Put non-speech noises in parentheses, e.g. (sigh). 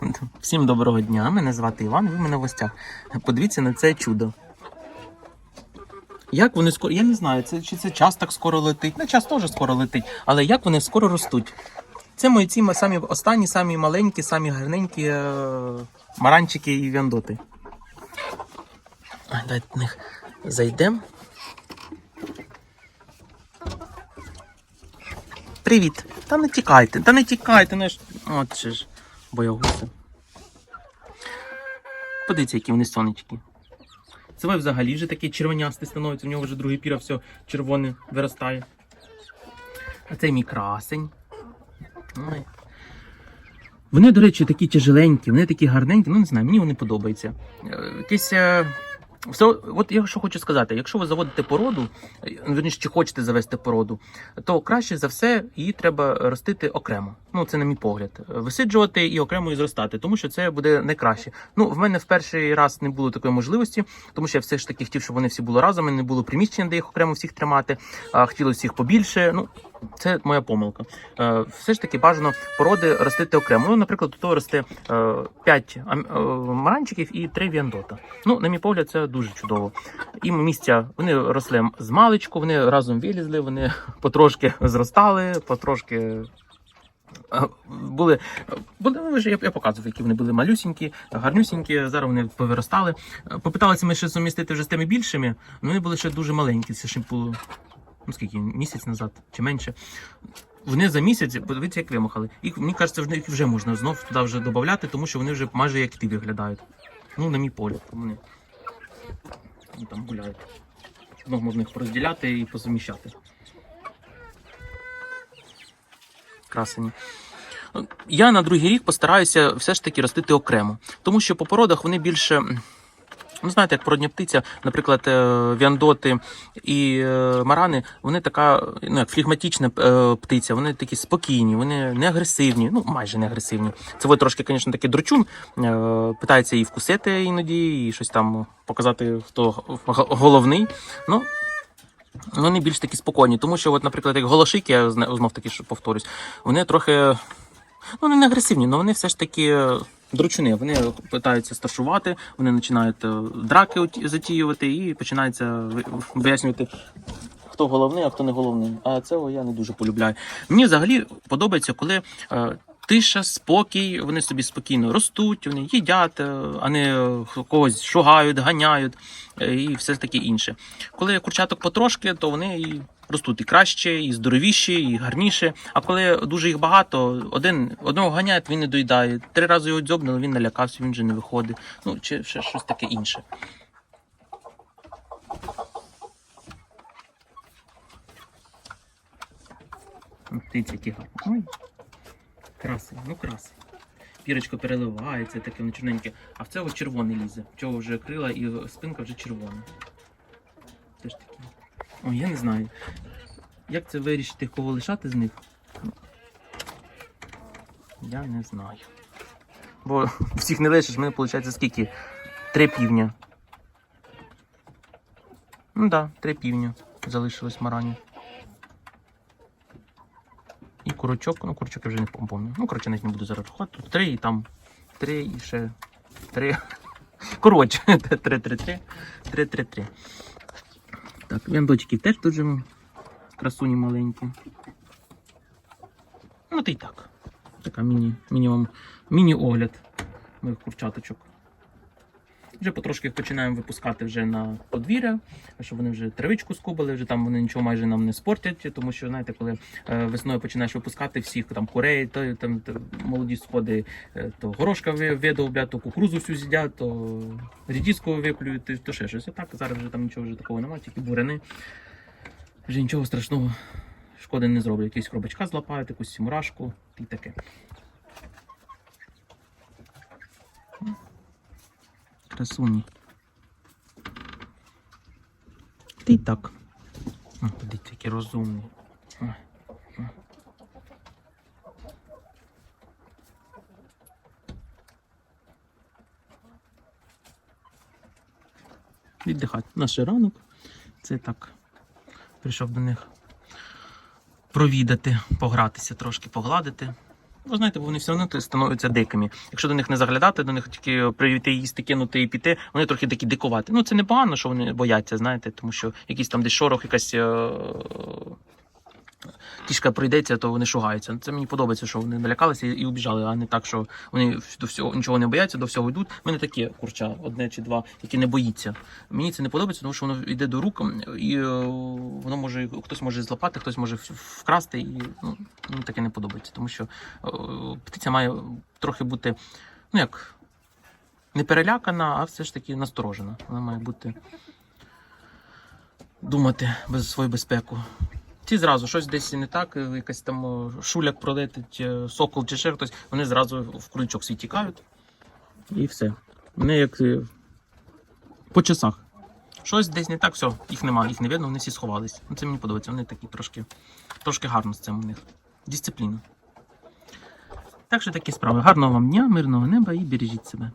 (laughs) Всім доброго дня. Мене звати Іван, ви в мене в гостях. Подивіться на це чудо. Як вони скоро. Я не знаю, це, чи це час так скоро летить. Ну, час теж скоро летить, але як вони скоро ростуть? Це мої ці самі останні, самі маленькі, самі гарненькі е- маранчики і вяндоти. Давайте до них зайдемо. Привіт! Та не тікайте, та не тікайте, ну ж. От же ж, боягуси. Подивіться, які вони сонечки. Це взагалі вже такий червонястий становиться, в нього вже другий піра все червоне виростає. А це мій красень. Ой. Вони, до речі, такі тяжеленькі, вони такі гарненькі, ну не знаю, мені вони подобаються. Е, Якісь. е, Все, от я що хочу сказати, якщо ви заводите породу, е, верніше, чи хочете завести породу, то краще за все її треба ростити окремо. Ну, це на мій погляд. Висиджувати і окремо і зростати, тому що це буде найкраще. Ну, в мене в перший раз не було такої можливості, тому що я все ж таки хотів, щоб вони всі були разом, і не було приміщення, де їх окремо всіх тримати. А хотілося їх побільше. Ну, це моя помилка. Е, все ж таки бажано породи ростити окремо. Ну, наприклад, тут росте 5 маранчиків і 3 віандота. Ну, на мій погляд, це дуже чудово. І місця вони росли з маличку, вони разом вилізли, вони потрошки зростали, потрошки. е, Були, були ж я, я показував, які вони були малюсінькі, гарнюсінькі. Зараз вони повиростали. Е, Попиталися ми ще сумістити вже з тими більшими, але вони були ще дуже маленькі. Це ще було ну скільки місяць назад чи менше. Вони за місяць, подивіться, як вимахали. Їх мені кажеться, вже їх вже можна знов туди вже додати, тому що вони вже майже як ті виглядають. Ну, на мій погляд, вони, вони там гуляють. Знов можна їх розділяти і посуміщати. Красені. Я на другий рік постараюся все ж таки ростити окремо, тому що по породах вони більше. Ну, знаєте, як породня птиця, наприклад, е, віандоти і е, марани, вони така, ну як флегматична е, птиця, вони такі спокійні, вони не агресивні, ну майже не агресивні. Це ви трошки, звісно, такий дручун, питається і вкусити іноді, і щось там показати, хто головний. Ну, вони більш такі спокійні, тому що, от, наприклад, як голошики, я знов таки повторюсь, вони трохи ну, вони не агресивні, але вони все ж таки дручуни. Вони питаються старшувати, вони починають е, драки затіювати і починається вияснювати. Хто головний, а хто не головний. А цього я не дуже полюбляю. Мені взагалі подобається, коли е, тиша, спокій, вони собі спокійно ростуть, вони їдять, е, а не е, когось шугають, ганяють е, і все таке інше. Коли курчаток потрошки, то вони і ростуть і краще, і здоровіші, і гарніше. А коли дуже їх багато, один одного ганяють, він не доїдає. Три рази його дзьобнули, він налякався, він вже не виходить. Ну чи ще щось таке інше. Птиці які гарні. Ой. Ну красиві. Пірочко переливається, таке воно чорненьке. А в це ось червоне лізе. В цього вже крила і спинка вже червона. Теж такі. Ой, я не знаю. Як це вирішити, кого лишати з них? Я не знаю. Бо всіх не лишиш, в мене виходить скільки? Три півня. Ну так, да, три півня залишилось марані. Курочок, ну курочок я вже не пам'ятаю. Ну, коротше, навіть не буду зараз рахувати. Три і там три і ще три. (laughs) Коротше, (laughs) три, три, три, три, три, три. Так, вяндочки теж дуже красуні маленькі. Ну, та й так. Така міні, мінімум, міні-огляд моїх курчаточок. Вже потрошки починаємо випускати вже на подвір'я, щоб вони вже травичку скубали, вже там вони нічого майже нам не спортять, тому що, знаєте, коли е, весною починаєш випускати всіх там курей, то там то молоді сходи, е, то горошка ви- видовблять, то кукурузу всю з'їдять, то рідіску виплюють, то- ще щось. Так зараз вже там нічого вже такого немає, тільки буряни. Вже нічого страшного шкоди не зроблять. Якісь хробачка злапають, якусь мурашку і таке. Красуні. Ти й так. О, Подивіться, які розумні. Віддихати. Наш ранок. Це так. Прийшов до них провідати, погратися, трошки погладити. Ви знаєте, бо вони все одно становляться дикими. Якщо до них не заглядати, до них тільки прийти їсти, кинути і піти, вони трохи такі дикувати. Ну це непогано, що вони бояться, знаєте, тому що якийсь там десь шорох, якась е- кішка прийдеться, то вони шугаються. Це мені подобається, що вони налякалися і, убіжали, а не так, що вони до всього нічого не бояться, до всього йдуть. У мене таке курча, одне чи два, які не боїться. Мені це не подобається, тому що воно йде до рук, і е, воно може хтось може злапати, хтось може вкрасти, і ну, таке не подобається, тому що е, птиця має трохи бути, ну як, не перелякана, а все ж таки насторожена. Вона має бути думати без свою безпеку. Ті зразу щось десь не так, е, якась там е, шуляк пролетить, е, сокол чи ще хтось, вони зразу в крючок свій тікають. І все. Вони як по часах. Щось десь не так, все, їх немає, їх не видно, вони всі сховались. Ну, Це мені подобається, вони такі трошки, трошки гарно з цим у них. Дисципліна. Так що такі справи. Гарного вам дня, мирного неба і бережіть себе.